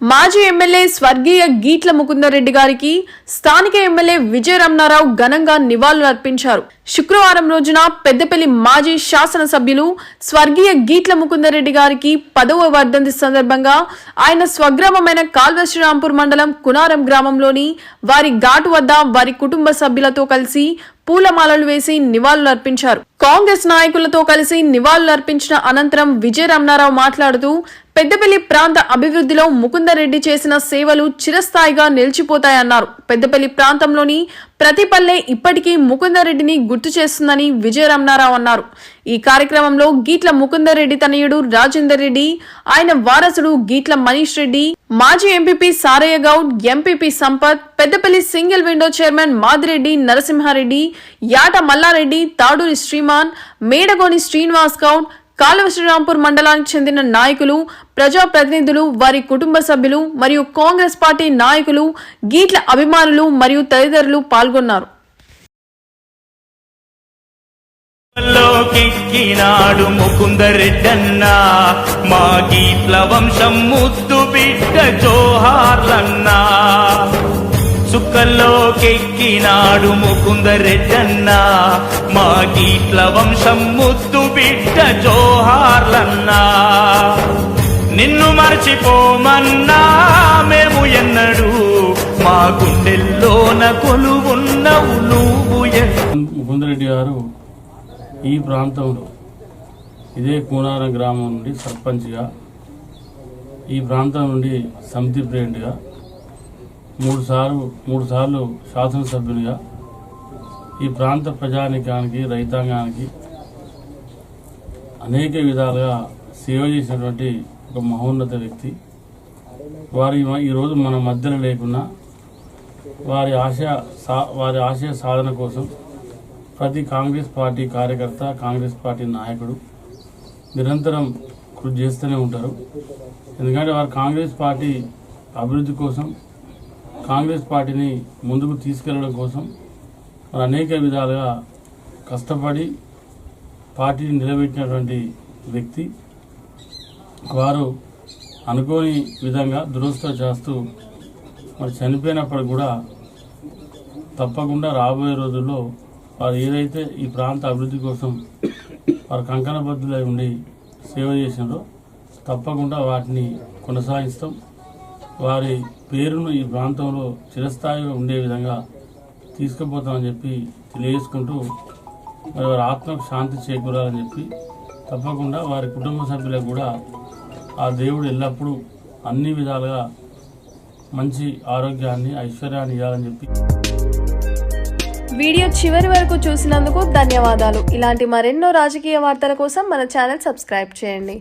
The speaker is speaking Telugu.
మాజీ ఎమ్మెల్యే స్వర్గీయ గీట్ల ముకుందరెడ్డి గారికి స్థానిక ఎమ్మెల్యే విజయ రమణారావు ఘనంగా నివాళులు అర్పించారు. శుక్రవారం రోజున పెద్దపల్లి మాజీ శాసనసభ్యులు స్వర్గీయ గీట్ల ముకుందరెడ్డి గారికి పదవ వర్ధంతి సందర్భంగా ఆయన స్వగ్రామమైన కాల్వశ్రీరాంపూర్ మండలం కునారం గ్రామంలోని వారి ఘాటు వద్ద వారి కుటుంబ సభ్యులతో కలిసి పూలమాలలు వేసి నివాళులు అర్పించారు. కాంగ్రెస్ నాయకులతో కలిసి నివాళులు అర్పించిన అనంతరం విజయ రమణారావు మాట్లాడుతూ పెద్దపల్లి ప్రాంత అభివృద్ధిలో ముకుందరెడ్డి చేసిన సేవలు చిరస్థాయిగా నిలిచిపోతాయన్నారు. పెద్దపల్లి ప్రాంతంలోని ప్రతి పల్లె ఇప్పటికీ ముకుందరెడ్డిని గుర్తు చేస్తుందని విజయరమణారావు అన్నారు. ఈ కార్యక్రమంలో గీట్ల ముకుందరెడ్డి తనయుడు రాజేందర్ రెడ్డి ఆయన వారసుడు గీట్ల మనీష్ రెడ్డి మాజీ MPP Sarayya Goud MPP Sampath Peddapalli single window chairman Madireddy Narasimhareddy Yata Mallareddy Taduri Shriman Medagoni Srinivas Goud కాలువ శ్రీరాంపూర్ మండలానికి చెందిన నాయకులు ప్రజాప్రతినిధులు వారి కుటుంబ సభ్యులు మరియు కాంగ్రెస్ పార్టీ నాయకులు గీట్ల అభిమానులు మరియు తదితరులు పాల్గొన్నారు. లోకెక్కినాడు ముకుందరెడ్డన్న మా గీట్ల వంశం ముద్దు బిడ్డ జోహార్లన్నా. సుక్కల్లోకెక్కినాడు ముకుందరెడ్డన్న. మా గీట్ల వంశం ముద్దు బిడ్డ జోహార్లన్నా. నిన్ను మర్చిపోమన్నా మేము ఎన్నడు. మా గుండెల్లోన కొలువున్నవు నువ్వు ముకుందరెడ్డి గారు ఈ ప్రాంతంలో ఇదే కూనారం గ్రామం నుండి సర్పంచ్గా ఈ ప్రాంతం నుండి సమితి ప్రెసిడెంట్గా మూడు సార్లు మూడు సార్లు శాసనసభ్యులుగా ఈ ప్రాంత ప్రజానికానికి రైతాంగానికి అనేక విధాలుగా సేవ చేసినటువంటి ఒక మహోన్నత వ్యక్తి. వారి ఈరోజు మన మధ్యలో లేకున్నా వారి ఆశయ సా వారి ఆశయ సాధన కోసం ప్రతి కాంగ్రెస్ పార్టీ కార్యకర్త కాంగ్రెస్ పార్టీ నాయకుడు నిరంతరం కృషి చేస్తూనే ఉంటారు. ఎందుకంటే వారు కాంగ్రెస్ పార్టీ అభివృద్ధి కోసం కాంగ్రెస్ పార్టీని ముందుకు తీసుకెళ్ళడం కోసం అనేక విధాలుగా కష్టపడి పార్టీని నిలబెట్టినటువంటి వ్యక్తి. వారు అనుకోని విధంగా దురస్త చేస్తూ మరి చనిపోయినప్పుడు కూడా తప్పకుండా రాబోయే రోజుల్లో వారు ఏదైతే ఈ ప్రాంత అభివృద్ధి కోసం వారు కంకణబద్ధులై ఉండి సేవ చేసినారో తప్పకుండా వాటిని కొనసాగిస్తాం. వారి పేరును ఈ ప్రాంతంలో చిరస్థాయిగా ఉండే విధంగా తీసుకుపోతామని చెప్పి తెలియజేసుకుంటూ మరి వారి ఆత్మకు శాంతి చేకూరాలని చెప్పి తప్పకుండా వారి కుటుంబ సభ్యులకు కూడా ఆ దేవుడు ఎల్లప్పుడూ అన్ని విధాలుగా మంచి ఆరోగ్యాన్ని ఐశ్వర్యాన్ని ఇవ్వాలని చెప్పి వీడియో చివరి వరకు చూసినందుకు ధన్యవాదాలు. ఇలాంటి మరెన్నో రాజకీయ వార్తల కోసం మన ఛానల్ సబ్స్క్రైబ్ చేయండి.